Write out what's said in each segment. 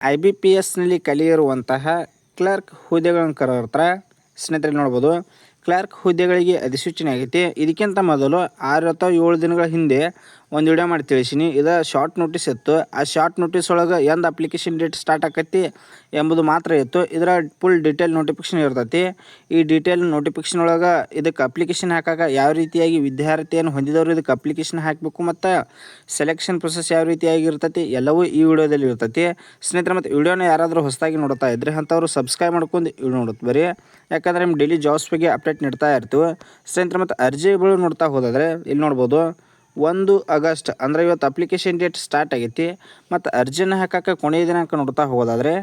I B P ಎಸ್ನಲ್ಲಿ ಕಲಿಯಿರುವಂತಹ clerk ಹುದ್ದೆಗಳನ್ನು ಕರೆದಿರ್ತಾರೆ ಸ್ನೇಹಿತರೆ ನೋಡ್ಬೋದು. ಕ್ಲರ್ಕ್ ಹುದ್ದೆಗಳಿಗೆ ಅಧಿಸೂಚನೆ ಆಗೈತಿ. ಇದಕ್ಕಿಂತ ಮೊದಲು ಆರು ಅಥವಾ ಏಳು ದಿನಗಳ ಹಿಂದೆ ಒಂದು ವಿಡಿಯೋ ಮಾಡಿ ತಿಳಿಸೀನಿ. ಇದು ಶಾರ್ಟ್ ನೋಟಿಸ್ ಇತ್ತು. ಆ ಶಾರ್ಟ್ ನೋಟಿಸ್ ಒಳಗೆ ಎಂದು ಅಪ್ಲಿಕೇಶನ್ ಡೇಟ್ ಸ್ಟಾರ್ಟ್ ಆಕೈತಿ ಎಂಬುದು ಮಾತ್ರ ಇತ್ತು. ಇದರ ಫುಲ್ ಡೀಟೇಲ್ ನೋಟಿಫಿಕೇಶನ್ ಇರ್ತೈತಿ. ಈ ಡೀಟೇಲ್ ನೋಟಿಫಿಕೇಶನ್ ಒಳಗೆ ಇದಕ್ಕೆ ಅಪ್ಲಿಕೇಶನ್ ಹಾಕಾಗ ಯಾವ ರೀತಿಯಾಗಿ ವಿದ್ಯಾರ್ಥಿಯನ್ನು ಹೊಂದಿದವರು ಇದಕ್ಕೆ ಅಪ್ಲಿಕೇಶನ್ ಹಾಕಬೇಕು ಮತ್ತು ಸೆಲೆಕ್ಷನ್ ಪ್ರೊಸೆಸ್ ಯಾವ ರೀತಿಯಾಗಿ ಇರ್ತೈತಿ ಎಲ್ಲವೂ ಈ ವಿಡಿಯೋದಲ್ಲಿ ಇರ್ತೈತಿ. ಸ್ನೇಹಿತರೆ, ಮತ್ತು ವಿಡಿಯೋನ ಯಾರಾದರೂ ಹೊಸದಾಗಿ ನೋಡ್ತಾ ಇದ್ರೆ ಅಂಥವ್ರು ಸಬ್ಸ್ಕ್ರೈಬ್ ಮಾಡ್ಕೊಂಡು ನೋಡುತ್ತೆ ಬರೀ. ಯಾಕಂದರೆ ನಿಮ್ಮ ಡೈಲಿ ಜಾಬ್ಸ್ ಬಗ್ಗೆ ಅಪ್ಡೇಟ್ ನೀಡ್ತಾ ಇರ್ತೀವಿ. ಸ್ನೇಹಿತರೆ, ಮತ್ತು ಅರ್ಜಿಗಳು ನೋಡ್ತಾ ಹೋದರೆ ಇಲ್ಲಿ ನೋಡ್ಬೋದು. ಒಂದು ಆಗಸ್ಟ್, ಅಂದರೆ ಇವತ್ತು ಅಪ್ಲಿಕೇಶನ್ ಡೇಟ್ ಸ್ಟಾರ್ಟ್ ಆಗೈತಿ. ಮತ್ತು ಅರ್ಜಿನ ಹಾಕಕ್ಕೆ ಕೊನೆಯ ದಿನಾಂಕ ನೋಡ್ತಾ ಹೋಗೋದಾದರೆ,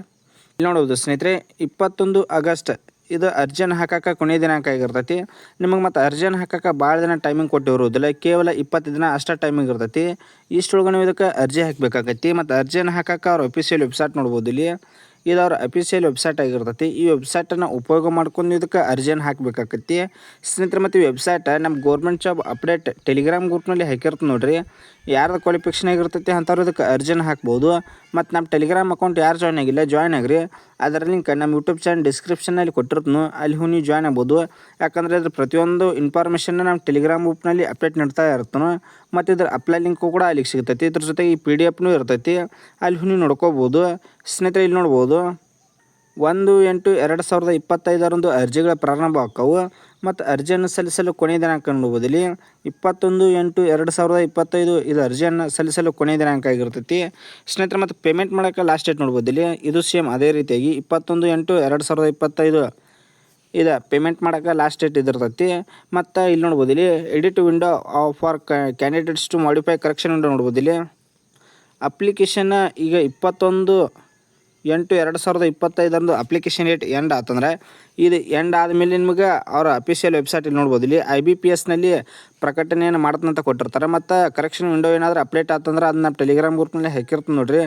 ಇಲ್ಲಿ ನೋಡ್ಬೋದು ಸ್ನೇಹಿತರೆ, ಇಪ್ಪತ್ತೊಂದು ಆಗಸ್ಟ್, ಇದು ಅರ್ಜಿನ ಹಾಕಕ್ಕೆ ಕೊನೆಯ ದಿನಾಂಕ ಆಗಿರ್ತೈತಿ. ನಿಮಗೆ ಮತ್ತು ಅರ್ಜಿನ ಹಾಕಕ್ಕೆ ಭಾಳ ದಿನ ಟೈಮಿಂಗ್ ಕೊಟ್ಟಿರೋದಿಲ್ಲ ಕೇವಲ ಇಪ್ಪತ್ತು ದಿನ ಅಷ್ಟೇ ಟೈಮಿಂಗ್ ಇರ್ತೈತಿ. ಇಷ್ಟೊಳಗೆ ನೀವು ಇದಕ್ಕೆ ಅರ್ಜಿ ಹಾಕಬೇಕಾಗೈತಿ. ಮತ್ತು ಅರ್ಜಿನ ಹಾಕಕ್ಕೆ ಅವ್ರ ಅಫಿಷಿಯಲ್ ವೆಬ್ಸೈಟ್ ನೋಡ್ಬೋದು ಇಲ್ಲಿ. ಇದು ಅವ್ರ ಅಫಿಷಿಯಲ್ ವೆಬ್ಸೈಟ್ ಆಗಿರ್ತೈತಿ. ಈ ವೆಬ್ಸೈಟನ್ನು ಉಪಯೋಗ ಮಾಡ್ಕೊಂಡು ಇದಕ್ಕೆ ಅರ್ಜಿಯನ್ನು ಹಾಕಬೇಕಾಗತ್ತಿ ಸ್ನೇಹಿತರೆ, ಮತ್ತು ವೆಬ್ಸೈಟ್ ನಮ್ಮ ಗೌರ್ಮೆಂಟ್ ಜಾಬ್ ಅಪ್ಡೇಟ್ ಟೆಲಿಗ್ರಾಮ್ ಗ್ರೂಪ್ನಲ್ಲಿ ಹಾಕಿರ್ತ ನೋಡ್ರಿ. ಯಾರ್ದು ಕ್ವಾಲಿಫಿಕೇಷನ್ ಆಗಿರ್ತೈತಿ ಅಂಥವ್ರು ಇದಕ್ಕೆ ಅರ್ಜಿಯನ್ನು ಹಾಕ್ಬೋದು. ಮತ್ತು ನಮ್ಮ ಟೆಲಿಗ್ರಾಮ್ ಅಕೌಂಟ್ ಯಾರು ಜಾಯ್ನ್ ಆಗಿಲ್ಲ ಜಾಯ್ನ್ ಆಗ್ರಿ. ಅದರ ಲಿಂಕ್ ನಮ್ಮ ಯೂಟ್ಯೂಬ್ ಚಾನಲ್ ಡಿಸ್ಕ್ರಿಪ್ಷನಲ್ಲಿ ಕೊಟ್ಟಿರ್ತನು. ಅಲ್ಲಿ ಹೂ ನೀವು ಜಾಯ್ನ್ ಆಗ್ಬೋದು. ಯಾಕಂದರೆ ಅದ್ರ ಪ್ರತಿಯೊಂದು ಇನ್ಫಾರ್ಮೇಷನ್ನ ನಮ್ಮ ಟೆಲಿಗ್ರಾಮ್ ಗ್ರೂಪ್ನಲ್ಲಿ ಅಪ್ಡೇಟ್ ನೀಡ್ತಾ ಇರ್ತಾನೆ ಮತ್ತು ಇದ್ರ ಅಪ್ಲೈ ಲಿಂಕು ಕೂಡ ಅಲ್ಲಿಗೆ ಸಿಗ್ತೈತಿ. ಇದ್ರ ಜೊತೆಗೆ ಈ ಪಿ ಡಿ ಎಫ್ನೂ ಇರ್ತೈತಿ. ಅಲ್ಲಿ ನೀವು ನೋಡ್ಕೋಬೋದು. ಸ್ನೇಹಿತರೆ, ಇಲ್ಲಿ ನೋಡ್ಬೋದು. ಒಂದು ಎಂಟು ಎರಡು ಸಾವಿರದ ಇಪ್ಪತ್ತೈದರಂದು ಅರ್ಜಿಗಳ ಪ್ರಾರಂಭ ಆಕ್ಕವು ಮತ್ತು ಅರ್ಜಿಯನ್ನು ಸಲ್ಲಿಸಲು ಕೊನೆಯ ದಿನಾಂಕ ನೋಡ್ಬೋದಿಲ್ಲಿ ಇಪ್ಪತ್ತೊಂದು ಎಂಟು ಎರಡು ಸಾವಿರದ ಇಪ್ಪತ್ತೈದು ಇದು ಅರ್ಜಿಯನ್ನು ಸಲ್ಲಿಸಲು ಕೊನೆಯ ದಿನಾಂಕ ಆಗಿರ್ತೈತಿ. ಸ್ನೇಹಿತರೆ, ಮತ್ತು ಪೇಮೆಂಟ್ ಮಾಡೋಕ್ಕೆ ಲಾಸ್ಟ್ ಡೇಟ್ ನೋಡ್ಬೋದಿಲ್ಲಿ ಇದು ಸೇಮ್ ಅದೇ ರೀತಿಯಾಗಿ ಇಪ್ಪತ್ತೊಂದು ಎಂಟು ಎರಡು ಸಾವಿರದ ಇಪ್ಪತ್ತೈದು ಇದು ಪೇಮೆಂಟ್ ಮಾಡೋಕೆ ಲಾಸ್ಟ್ ಡೇಟ್ ಇದಿರ್ತೈತಿ. ಮತ್ತು ಇಲ್ಲಿ ನೋಡ್ಬೋದು ಇಲ್ಲಿ edit window for candidates to modify correction window ನೋಡ್ಬೋದು ಇಲ್ಲಿ ಅಪ್ಲಿಕೇಶನ್ ಈಗ ಇಪ್ಪತ್ತೊಂದು ಎಂಟು ಎರಡು ಸಾವಿರದ ಇಪ್ಪತ್ತೈದರಂದು ಅಪ್ಲಿಕೇಶನ್ ಡೇಟ್ ಎಂಡ್ ಆತಂದ್ರೆ ಇದು ಎಂಡ್ ಆದಮೇಲೆ ನಿಮಗೆ ಅವರ ಅಫಿಷಿಯಲ್ ವೆಬ್ಸೈಟ್ ಇಲ್ಲಿ ನೋಡ್ಬೋದು. ಇಲ್ಲಿ ಐ ಬಿ ಪಿ ಎಸ್ನಲ್ಲಿ ಪ್ರಕಟಣೆಯನ್ನು ಮಾಡ್ತಂತ ಕೊಟ್ಟಿರ್ತಾರೆ. ಮತ್ತು ಕರೆಕ್ಷನ್ ವಿಂಡೋ ಏನಾದರೂ ಅಪ್ಡೇಟ್ ಆತಂದ್ರೆ ಅದನ್ನ ಟೆಲಿಗ್ರಾಮ್ ಗ್ರೂಪ್ನಲ್ಲಿ ಹಾಕಿರ್ತದೆ ನೋಡಿರಿ.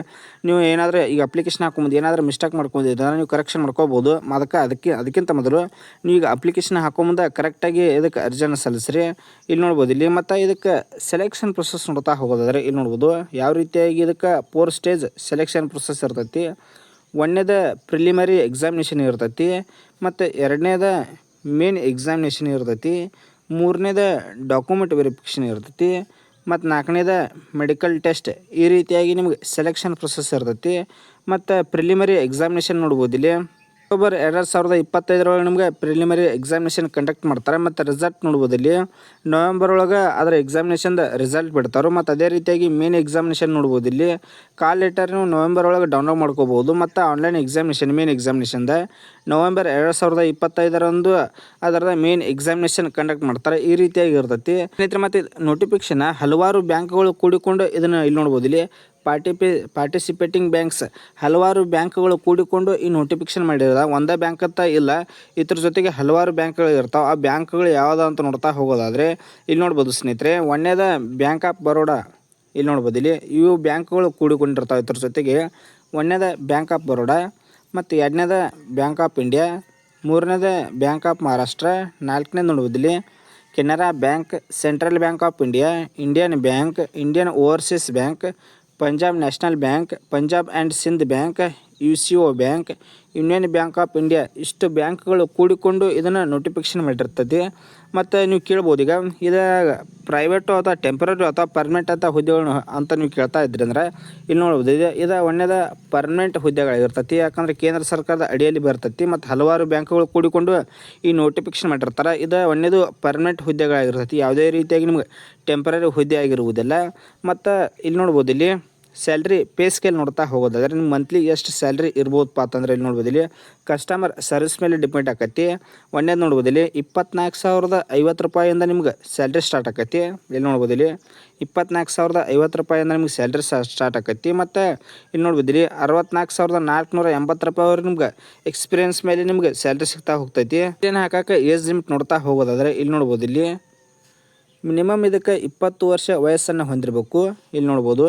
ನೀವು ಏನಾದರೂ ಈಗ ಅಪ್ಲಿಕೇಶನ್ ಹಾಕೊಂಬೋದು ಏನಾದರೂ ಮಿಸ್ಟೇಕ್ ಮಾಡ್ಕೊಂಡಿದ್ರೆ ನೀವು ಕರೆಕ್ಷನ್ ಮಾಡ್ಕೋಬೋದು. ಅದಕ್ಕೆ ಅದಕ್ಕೆ ಅದಕ್ಕಿಂತ ಮೊದಲು ನೀವು ಈಗ ಅಪ್ಲಿಕೇಶನ್ ಹಾಕೊಂಬಂದ ಕರೆಕ್ಟಾಗಿ ಇದಕ್ಕೆ ಅರ್ಜಿಯನ್ನು ಸಲ್ಲಿಸ್ರಿ. ಇಲ್ಲಿ ನೋಡ್ಬೋದು. ಇಲ್ಲಿ ಮತ್ತು ಇದಕ್ಕೆ ಸೆಲೆಕ್ಷನ್ ಪ್ರೊಸೆಸ್ ನೋಡ್ತಾ ಹೋಗೋದಾದ್ರೆ ಇಲ್ಲಿ ನೋಡ್ಬೋದು. ಯಾವ ರೀತಿಯಾಗಿ ಇದಕ್ಕೆ ಫೋರ್ ಸ್ಟೇಜ್ ಸೆಲೆಕ್ಷನ್ ಪ್ರೊಸೆಸ್ ಇರ್ತೈತಿ. ಒಂದನೇದ ಪ್ರಿಲಿಮರಿ ಎಕ್ಸಾಮಿನೇಷನ್ ಇರ್ತೈತಿ, ಮತ್ತು ಎರಡನೇದ ಮೇನ್ ಎಕ್ಸಾಮಿನೇಷನ್ ಇರ್ತೈತಿ, ಮೂರನೇದ ಡಾಕ್ಯುಮೆಂಟ್ ವೆರಿಫಿಕೇಷನ್ ಇರ್ತೈತಿ, ಮತ್ತು ನಾಲ್ಕನೇದ ಮೆಡಿಕಲ್ ಟೆಸ್ಟ್ ಈ ರೀತಿಯಾಗಿ ನಿಮ್ಗೆ ಸೆಲೆಕ್ಷನ್ ಪ್ರೊಸೆಸ್ ಇರ್ತೈತಿ. ಮತ್ತು ಪ್ರಿಲಿಮರಿ ಎಕ್ಸಾಮಿನೇಷನ್ ನೋಡ್ಬೋದು ಇಲ್ಲಿ ಅಕ್ಟೋಬರ್ ಎರಡು ಸಾವಿರದ ಇಪ್ಪತ್ತೈದರೊಳಗೆ ನಿಮಗೆ ಪ್ರಿಲಿಮರಿ ಎಕ್ಸಾಮಿನೇಷನ್ ಕಂಡಕ್ಟ್ ಮಾಡ್ತಾರೆ. ಮತ್ತು ರಿಸಲ್ಟ್ ನೋಡ್ಬೋದು ಇಲ್ಲಿ. ನವೆಂಬರ್ ಒಳಗೆ ಅದರ ಎಕ್ಸಾಮಿನೇಷನ್ದ ರಿಸಲ್ಟ್ ಬಿಡ್ತಾರೆ. ಮತ್ತು ಅದೇ ರೀತಿಯಾಗಿ ಮೇನ್ ಎಕ್ಸಾಮಿನೇಷನ್ ನೋಡ್ಬೋದು ಇಲ್ಲಿ. ಕಾಲ್ ಲೆಟರ್ ನೀವು ನವೆಂಬರ್ ಒಳಗೆ ಡೌನ್ಲೋಡ್ ಮಾಡ್ಕೋಬೋದು. ಮತ್ತು ಆನ್ಲೈನ್ ಎಕ್ಸಾಮಿನೇಷನ್ ಮೇನ್ ಎಕ್ಸಾಮಿನೇಷನ್ದ ನವೆಂಬರ್ ಎರಡು ಸಾವಿರದ ಇಪ್ಪತ್ತೈದರಂದು ಅದರ ಮೇನ್ ಎಕ್ಸಾಮಿನೇಷನ್ ಕಂಡಕ್ಟ್ ಮಾಡ್ತಾರೆ. ಈ ರೀತಿಯಾಗಿ ಇರ್ತೈತಿ. ಸ್ನೇಹಿತರೆ, ಮತ್ತು ನೋಟಿಫಿಕೇಶನ್ ಹಲವಾರು ಬ್ಯಾಂಕ್ಗಳು ಕೂಡಿಕೊಂಡು ಇದನ್ನು ಇಲ್ಲಿ ನೋಡ್ಬೋದು ಇಲ್ಲಿ. ಪಾರ್ಟಿಪಿ ಪಾರ್ಟಿಸಿಪೇಟಿಂಗ್ ಬ್ಯಾಂಕ್ಸ್ ಹಲವಾರು ಬ್ಯಾಂಕ್ಗಳು ಕೂಡಿಕೊಂಡು ಈ ನೋಟಿಫಿಕೇಶನ್ ಮಾಡಿರೋದ? ಒಂದೇ ಬ್ಯಾಂಕ್ ಅಂತ ಇಲ್ಲ. ಇದ್ರ ಜೊತೆಗೆ ಹಲವಾರು ಬ್ಯಾಂಕ್ಗಳು ಇರ್ತಾವೆ. ಆ ಬ್ಯಾಂಕ್ಗಳು ಯಾವ್ದು ಅಂತ ನೋಡ್ತಾ ಹೋಗೋದಾದರೆ, ಇಲ್ಲಿ ನೋಡ್ಬೋದು ಸ್ನೇಹಿತರೆ, ಒಂದೇದ ಬ್ಯಾಂಕ್ ಆಫ್ ಬರೋಡಾ ಇಲ್ಲಿ ನೋಡ್ಬೋದು. ಇಲ್ಲಿ ಇವು ಬ್ಯಾಂಕ್ಗಳು ಕೂಡಿಕೊಂಡಿರ್ತಾವೆ ಇದ್ರ ಜೊತೆಗೆ. ಒಂದನೇದ ಬ್ಯಾಂಕ್ ಆಫ್ ಬರೋಡ ಮತ್ತು ಎರಡನೇದ ಬ್ಯಾಂಕ್ ಆಫ್ ಇಂಡಿಯಾ ಮೂರನೇದ ಬ್ಯಾಂಕ್ ಆಫ್ ಮಹಾರಾಷ್ಟ್ರ ನಾಲ್ಕನೇದು ನೋಡ್ಬೋದು ಇಲ್ಲಿ Canara bank, central bank of India Indian bank Indian overseas bank Punjab national bank Punjab and Sindh bank U C O bank union bank of India ಇಷ್ಟು ಬ್ಯಾಂಕ್ಗಳು ಕೂಡಿಕೊಂಡು ಇದನ್ನು notification ಮಾಡಿರ್ತದೆ. ಮತ್ತು ನೀವು ಕೇಳ್ಬೋದು ಈಗ ಇದು ಪ್ರೈವೇಟು ಅಥವಾ ಟೆಂಪ್ರರಿ ಅಥವಾ ಪರ್ಮನೆಂಟ್ ಅಂತ ಹುದ್ದೆಗಳು ಅಂತ ನೀವು ಕೇಳ್ತಾ ಇದ್ರಿ ಅಂದ್ರೆ ಇಲ್ಲಿ ನೋಡ್ಬೋದು ಇದು ಇದು ಒಂದೇದ ಪರ್ಮನೆಂಟ್ ಹುದ್ದೆಗಳಾಗಿರ್ತೈತಿ. ಯಾಕಂದರೆ ಕೇಂದ್ರ ಸರ್ಕಾರದ ಅಡಿಯಲ್ಲಿ ಬರ್ತೈತಿ ಮತ್ತು ಹಲವಾರು ಬ್ಯಾಂಕ್ಗಳು ಕೂಡಿಕೊಂಡು ಈ ನೋಟಿಫಿಕೇಶನ್ ಮಾಡಿರ್ತಾರೆ. ಇದು ಒಂದೇದು ಪರ್ಮನೆಂಟ್ ಹುದ್ದೆಗಳಾಗಿರ್ತೈತಿ. ಯಾವುದೇ ರೀತಿಯಾಗಿ ನಿಮ್ಗೆ ಟೆಂಪ್ರರಿ ಹುದ್ದೆ ಆಗಿರುವುದಿಲ್ಲ. ಮತ್ತು ಇಲ್ಲಿ ನೋಡ್ಬೋದು ಇಲ್ಲಿ ಸ್ಯಾಲ್ರಿ ಪೇ ಸ್ಕೇಲ್ ನೋಡ್ತಾ ಹೋಗೋದಾದ್ರೆ ನಿಮ್ಮ ಮಂತ್ಲಿ ಎಷ್ಟು ಸ್ಯಾಲ್ರಿ ಇರ್ಬೋದಪ್ಪ ಅಂತಂದ್ರೆ ಇಲ್ಲಿ ನೋಡ್ಬೋದು ಇಲ್ಲಿ ಕಸ್ಟಮರ್ ಸರ್ವಿಸ್ ಮೇಲೆ ಡಿಪೆಂಡ್ ಆಕತಿ ಒಂದೇದು ನೋಡ್ಬೋದು ಇಲ್ಲಿ ಇಪ್ಪತ್ನಾಲ್ಕು ಸಾವಿರದ ಐವತ್ತು ರೂಪಾಯಿಂದ ನಿಮ್ಗೆ ಸ್ಯಾಲ್ರಿ ಸ್ಟಾರ್ಟ್ ಆಕತಿ ಇಲ್ಲಿ ನೋಡ್ಬೋದು ಇಲ್ಲಿ ಇಪ್ಪತ್ನಾಲ್ಕು ಸಾವಿರದ ಐವತ್ತು ರೂಪಾಯಿಂದ ನಿಮ್ಗೆ ಸ್ಯಾಲ್ರಿ ಸ್ಟಾರ್ಟ್ ಆಕತಿ ಮತ್ತು ಇಲ್ಲಿ ನೋಡ್ಬೋದು ಇಲ್ಲಿ ಅರವತ್ನಾಲ್ಕು ಸಾವಿರದ ನಾಲ್ಕುನೂರ ಎಂಬತ್ತು ರೂಪಾಯಿವರೆಗೆ ನಿಮ್ಗೆ ಎಕ್ಸ್ಪೀರಿಯನ್ಸ್ ಮೇಲೆ ನಿಮ್ಗೆ ಸ್ಯಾಲ್ರಿ ಸಿಗ್ತಾ ಹೋಗ್ತೈತಿ. ಏನು ಹಾಕಕ್ಕೆ ಏಜ್ ಲಿಮಿಟ್ ನೋಡ್ತಾ ಹೋಗೋದಾದ್ರೆ ಇಲ್ಲಿ ನೋಡ್ಬೋದು ಇಲ್ಲಿ ಮಿನಿಮಮ್ ಇದಕ್ಕೆ ಇಪ್ಪತ್ತು ವರ್ಷ ವಯಸ್ಸನ್ನು ಹೊಂದಿರಬೇಕು. ಇಲ್ಲಿ ನೋಡ್ಬೋದು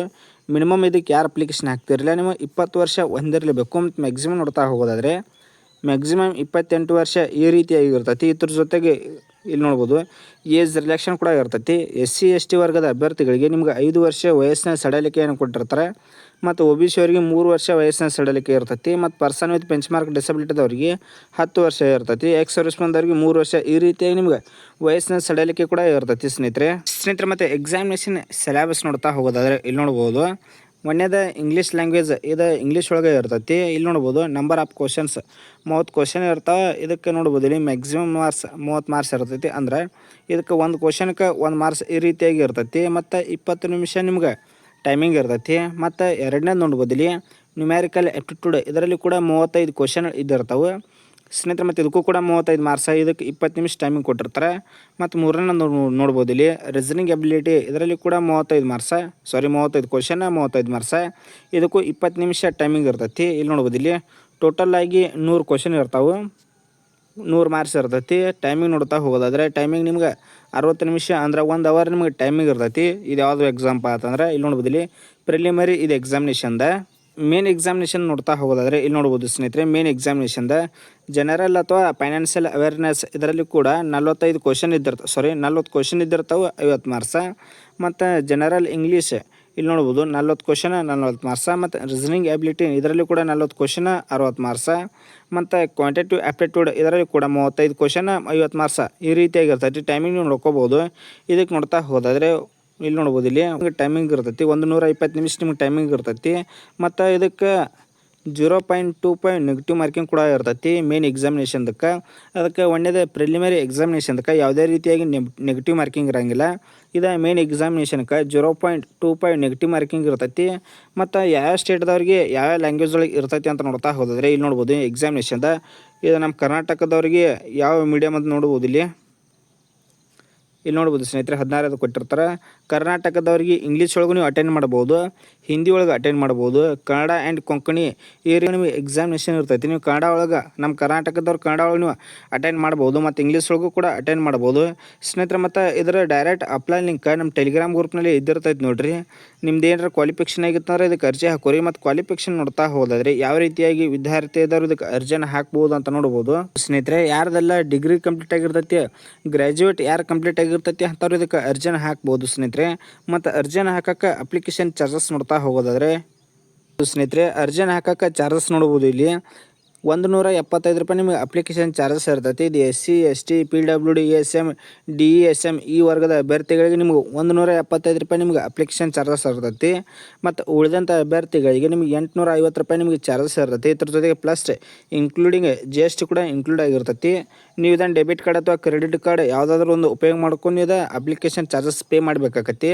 ಮಿನಿಮಮ್ ಇದಕ್ಕೆ ಯಾರು ಅಪ್ಲಿಕೇಶನ್ ಹಾಕ್ತಿರಲಿಲ್ಲ ನೀವು ಇಪ್ಪತ್ತು ವರ್ಷ ಹೊಂದಿರಲೇಬೇಕು ಮತ್ತು ಮ್ಯಾಕ್ಸಿಮಮ್ ನೋಡ್ತಾ ಹೋಗೋದಾದರೆ ಮ್ಯಾಕ್ಸಿಮಮ್ ಇಪ್ಪತ್ತೆಂಟು ವರ್ಷ ಈ ರೀತಿಯಾಗಿ ಇರ್ತೈತಿ. ಇದ್ರ ಜೊತೆಗೆ ಇಲ್ಲಿ ನೋಡ್ಬೋದು ಏಜ್ ರಿಲ್ಯಾಕ್ಷನ್ ಕೂಡ ಇರ್ತೈತಿ. ಎಸ್ ಸಿ ಎಸ್ ಟಿ ವರ್ಗದ ಅಭ್ಯರ್ಥಿಗಳಿಗೆ ನಿಮ್ಗೆ ಐದು ವರ್ಷ ವಯಸ್ಸಿನ ಸಡಲಿಕೆಯನ್ನು ಕೊಟ್ಟಿರ್ತಾರೆ. ಮತ್ತು ಒ ಬಿ ಸಿ ಅವರಿಗೆ ಮೂರು ವರ್ಷ ವಯಸ್ಸಿನ ಸಡಲಿಕೆ ಇರ್ತೈತಿ ಮತ್ತು ಪರ್ಸನ್ ವಿತ್ ಬೆಂಚ್ ಮಾರ್ಕ್ ಡಿಸಬಿಲಿಟಿದವ್ರಿಗೆ ಹತ್ತು ವರ್ಷ ಇರ್ತೈತಿ. ಎಕ್ಸ್ ಸರ್ವಿಸ್ ಬಂದವ್ರಿಗೆ ಮೂರು ವರ್ಷ ಈ ರೀತಿಯಾಗಿ ನಿಮ್ಗೆ ವಯಸ್ಸಿನ ಸಡಲಿಕೆ ಕೂಡ ಇರ್ತೈತಿ ಸ್ನೇಹಿತರೆ. ಸ್ನೇಹಿತರೆ, ಮತ್ತು ಎಕ್ಸಾಮಿನೇಷನ್ ಸಿಲೆಬಸ್ ನೋಡ್ತಾ ಹೋಗೋದಾದ್ರೆ ಇಲ್ಲಿ ನೋಡ್ಬೋದು. ಮೊನ್ನೆದ ಇಂಗ್ಲೀಷ್ ಲ್ಯಾಂಗ್ವೇಜ್ ಇದು ಇಂಗ್ಲೀಷ್ ಒಳಗೆ ಇರ್ತೈತಿ. ಇಲ್ಲಿ ನೋಡ್ಬೋದು ನಂಬರ್ ಆಫ್ ಕ್ವಶನ್ಸ್ ಮೂವತ್ತು ಕ್ವಶನ್ ಇರ್ತಾವೆ. ಇದಕ್ಕೆ ನೋಡ್ಬೋದು, ಇಲ್ಲಿ ಮ್ಯಾಕ್ಸಿಮಮ್ ಮಾರ್ಕ್ಸ್ ಮೂವತ್ತು ಮಾರ್ಕ್ಸ್ ಇರ್ತೈತಿ. ಅಂದ್ರೆ ಇದಕ್ಕೆ ಒಂದು ಕ್ವಶನ್ಗೆ ಒಂದು ಮಾರ್ಕ್ಸ್ ಈ ರೀತಿಯಾಗಿ ಇರ್ತೈತಿ. ಮತ್ತು ಇಪ್ಪತ್ತು ನಿಮಿಷ ನಿಮ್ಗೆ ಟೈಮಿಂಗ್ ಇರ್ತೈತಿ. ಮತ್ತು ಎರಡನೇ ನೋಡ್ಬೋದಿಲ್ಲಿ ನ್ಯೂಮ್ಯಾರಿಕಲ್ ಆ್ಯಪ್ಟಿಟ್ಯೂಡ್ ಇದರಲ್ಲಿ ಕೂಡ ಮೂವತ್ತೈದು ಕ್ವಶನ್ ಇದ್ದಿರ್ತಾವೆ. ಸ್ನೇಹಿತರೆ, ಮತ್ತು ಇದಕ್ಕೂ ಕೂಡ ಮೂವತ್ತೈದು ಮಾರ್ಕ್ಸ ಇದಕ್ಕೆ ಇಪ್ಪತ್ತು ನಿಮಿಷ ಟೈಮಿಂಗ್ ಕೊಟ್ಟಿರ್ತಾರೆ. ಮತ್ತು ಮೂರನೇ ನೋಡ್ಬೋದು ಇಲ್ಲಿ ರೀಸನಿಂಗ್ ಎಬಿಲಿಟಿ ಇದರಲ್ಲಿ ಕೂಡ ಮೂವತ್ತೈದು ಮಾರ್ಕ್ಸ ಸಾರಿ ಮೂವತ್ತೈದು ಕ್ವಶನ್ ಮೂವತ್ತೈದು ಮಾರ್ಕ್ಸ ಇದಕ್ಕೂ ಇಪ್ಪತ್ತು ನಿಮಿಷ ಟೈಮಿಂಗ್ ಇರ್ತೈತಿ. ಇಲ್ಲಿ ನೋಡ್ಬೋದು ಟೋಟಲ್ ಆಗಿ ನೂರು ಕ್ವಶನ್ ಇರ್ತಾವೆ. ನೂರು ಮಾರ್ಕ್ಸ್ ಇರ್ತೈತಿ. ಟೈಮಿಂಗ್ ನೋಡ್ತಾ ಹೋಗೋದಾದ್ರೆ ಟೈಮಿಂಗ್ ನಿಮ್ಗೆ ಅರವತ್ತು ನಿಮಿಷ ಅಂದ್ರೆ ಒಂದು ಅವರ್ ನಿಮ್ಗೆ ಟೈಮಿಂಗ್ ಇರ್ತೈತಿ. ಇದು ಯಾವುದು ಎಕ್ಸಾಂಪ ಅಂತಂದ್ರೆ, ಇಲ್ಲಿ ನೋಡ್ಬೋದು ಪ್ರಿಲಿಮರಿ ಇದು ಎಕ್ಸಾಮಿನೇಷನ್ದ ಮೇನ್ ಎಕ್ಸಾಮಿನೇಷನ್ ನೋಡ್ತಾ ಹೋಗೋದಾದ್ರೆ, ಇಲ್ಲಿ ನೋಡ್ಬೋದು ಸ್ನೇಹಿತರೆ ಮೇನ್ ಎಕ್ಸಾಮಿನೇಷನ್ದ ಜನರಲ್ ಅಥವಾ ಫೈನಾನ್ಷಿಯಲ್ ಅವೇರ್ನೆಸ್ ಇದರಲ್ಲಿ ಕೂಡ ನಲ್ವತ್ತೈದು ಕ್ವಶನ್ ಇದ್ದಿರ್ತಾವೆ ಸಾರಿ ನಲ್ವತ್ತು ಕ್ವಶನ್ ಇದ್ದಿರ್ತಾವೆ ಐವತ್ತು ಮಾರ್ಕ್ಸ ಮತ್ತು ಜನರಲ್ ಇಂಗ್ಲೀಷ್ ಇಲ್ಲಿ ನೋಡ್ಬೋದು ನಲ್ವತ್ತು ಕ್ವಶನ ನಲ್ವತ್ತು ಮಾರ್ಸ ಮತ್ತು ರೀಸನಿಂಗ್ ಎಬಿಲಿಟಿ ಇದರಲ್ಲಿ ಕೂಡ ನಲ್ವತ್ತು ಕ್ವಶನ ಅರವತ್ತು ಮಾರ್ಸ ಮತ್ತು ಕ್ವಾಂಟಿಟಿವ್ ಆಪ್ಟಿಟ್ಯೂಡ್ ಇದರಲ್ಲಿ ಕೂಡ ಮೂವತ್ತೈದು ಕ್ವಶನ ಐವತ್ತು ಮಾರ್ಸ ಈ ರೀತಿಯಾಗಿರ್ತೈತಿ. ಟೈಮಿಂಗ್ ನೀವು ನೋಡ್ಕೋಬೋದು. ಇದಕ್ಕೆ ನೋಡ್ತಾ ಹೋದಾದರೆ ಇಲ್ಲಿ ನೋಡ್ಬೋದು ಇಲ್ಲಿ ಟೈಮಿಂಗ್ ಇರ್ತೈತಿ. ಒಂದು ನೂರ ಇಪ್ಪತ್ತು ನಿಮಿಷ ನಿಮ್ಗೆ ಟೈಮಿಂಗ್ ಇರ್ತೈತಿ. ಮತ್ತು ಇದಕ್ಕೆ zero point two point negative marking ಕೂಡ ಇರ್ತೈತಿ ಮೇನ್ ಎಕ್ಸಾಮಿನೇಷನ್ದಕ್ಕೆ ಅದಕ್ಕೆ ಒಂದೇದೇ ಪ್ರಿಲಿಮರಿ ಎಕ್ಸಾಮಿನೇಷನ್ದಕ್ಕೆ ಯಾವುದೇ ರೀತಿಯಾಗಿ ನೆಗೆಟಿವ್ ಮಾರ್ಕಿಂಗ್ ಇರೋಂಗಿಲ್ಲ. ಇದು main ಎಕ್ಸಾಮಿನೇಷನ್ಗೆ zero point two point negative marking ಇರ್ತೈತಿ. ಮತ್ತು ಯಾವ ಸ್ಟೇಟ್ದವ್ರಿಗೆ ಯಾವ ಲ್ಯಾಂಗ್ವೇಜ್ ಒಳಗೆ ಇರ್ತೈತಿ ಅಂತ ನೋಡ್ತಾ ಹೋದ್ರೆ ಇಲ್ಲಿ ನೋಡ್ಬೋದು ಎಕ್ಸಾಮಿನೇಷನ್ದ ಇದು ನಮ್ಮ ಕರ್ನಾಟಕದವ್ರಿಗೆ ಯಾವ ಮೀಡಿಯಮ್ ಅಂತ ನೋಡ್ಬೋದು ಇಲ್ಲಿ. ಇಲ್ಲಿ ನೋಡ್ಬೋದು ಸ್ನೇಹಿತರೆ ಹದಿನಾರು ಕೊಟ್ಟಿರ್ತಾರೆ. ಕರ್ನಾಟಕದವ್ರಿಗೆ ಇಂಗ್ಲೀಷ್ ಒಳಗೂ ನೀವು ಅಟೆಂಡ್ ಮಾಡ್ಬೋದು ಹಿಂದಿ ಒಳಗೆ ಅಟೆಂಡ್ ಮಾಡ್ಬೋದು ಕನ್ನಡ ಆ್ಯಂಡ್ ಕೊಂಕಣಿ ಏರಿಯಾ ನಿಮಗೆ ಎಕ್ಸಾಮಿನೇಷನ್ ಇರ್ತೈತಿ. ನೀವು ಕನ್ನಡ ಒಳಗೆ ನಮ್ಮ ಕರ್ನಾಟಕದವ್ರು ಕನ್ನಡ ಒಳಗೆ ನೀವು ಅಟೆಂಡ್ ಮಾಡ್ಬೋದು ಮತ್ತು ಇಂಗ್ಲೀಷ್ ಒಳಗೂ ಕೂಡ ಅಟೆಂಡ್ ಮಾಡ್ಬೋದು ಸ್ನೇಹಿತರೆ, ಮತ್ತು ಇದರ ಡೈರೆಕ್ಟ್ ಅಪ್ಲೈ ಲಿಂಕ್ ನಮ್ಮ ಟೆಲಿಗ್ರಾಮ್ ಗ್ರೂಪ್ನಲ್ಲಿ ಇದ್ದಿರ್ತೈತೆ ನೋಡ್ರಿ. ನಿಮ್ದು ಏನಾರ ಕ್ವಾಲಿಫಿಕೇಷನ್ ಆಗಿತ್ತಂದ್ರೆ ಇದಕ್ಕೆ ಅರ್ಜಿ ಹಾಕೋರಿ. ಮತ್ತು ಕ್ವಾಲಿಫಿಕೇಷನ್ ನೋಡ್ತಾ ಹೋದ್ರೆ ಯಾವ ರೀತಿಯಾಗಿ ವಿದ್ಯಾರ್ಥಿ ಇದ್ದಾರೆ ಇದಕ್ಕೆ ಅರ್ಜಿನ ಹಾಕ್ಬೋದು ಅಂತ ನೋಡ್ಬೋದು. ಸ್ನೇಹಿತರೆ, ಯಾರ್ದೆಲ್ಲ ಡಿಗ್ರಿ ಕಂಪ್ಲೀಟ್ ಆಗಿರ್ತೈತಿ ಗ್ರ್ಯಾಜುಯೇಟ್ ಯಾರು ಕಂಪ್ಲೀಟ್ ಆಗಿರ್ತೈತಿ ಅಂತವ್ರು ಇದಕ್ಕೆ ಅರ್ಜಿನ ಹಾಕ್ಬೋದು ಸ್ನೇಹಿತರೆ. ಮತ್ತು ಅರ್ಜಿಯನ್ನು ಹಾಕೋಕ್ಕೆ ಅಪ್ಲಿಕೇಶನ್ ಚಾರ್ಜಸ್ ನೋಡ್ತಾ ಹೋಗೋದಾದ್ರೆ. ಸ್ನೇಹಿತರೆ ಅರ್ಜಿಯನ್ನು ಹಾಕೋಕ್ಕೆ ಚಾರ್ಜಸ್ ನೋಡ್ಬೋದು ಇಲ್ಲಿ. ಒಂದು ನೂರ ಎಪ್ಪತ್ತೈದು ರೂಪಾಯಿ ನಿಮಗೆ ಅಪ್ಲಿಕೇಶನ್ ಚಾರ್ಜಸ್ ಇರ್ತೈತಿ. ಇದು S C S T P W D S M D E S M ಈ ವರ್ಗದ ಅಭ್ಯರ್ಥಿಗಳಿಗೆ ನಿಮಗೆ ಒಂದು ನೂರ ಎಪ್ಪತ್ತೈದು ರೂಪಾಯಿ ನಿಮಗೆ ಅಪ್ಲಿಕೇಶನ್ ಚಾರ್ಜಸ್ ಇರ್ತೈತಿ. ಮತ್ತು ಉಳಿದಂಥ ಅಭ್ಯರ್ಥಿಗಳಿಗೆ ನಿಮಗೆ ಎಂಟುನೂರ ಐವತ್ತು ರೂಪಾಯಿ ನಿಮಗೆ ಚಾರ್ಜಸ್ ಇರ್ತೈತಿ. ಇದ್ರ ಜೊತೆಗೆ plus including G S T ಕೂಡ ಇನ್ಕ್ಲೂಡ್ ಆಗಿರ್ತೈತಿ. ನೀವು ಇದನ್ನು ಡೆಬಿಟ್ ಕಾರ್ಡ್ ಅಥವಾ ಕ್ರೆಡಿಟ್ ಕಾರ್ಡ್ ಯಾವುದಾದ್ರೂ ಒಂದು ಉಪಯೋಗ ಮಾಡ್ಕೊಂಡು ಇದು ಅಪ್ಲಿಕೇಶನ್ ಚಾರ್ಜಸ್ ಪೇ ಮಾಡಬೇಕಾಗತ್ತಿ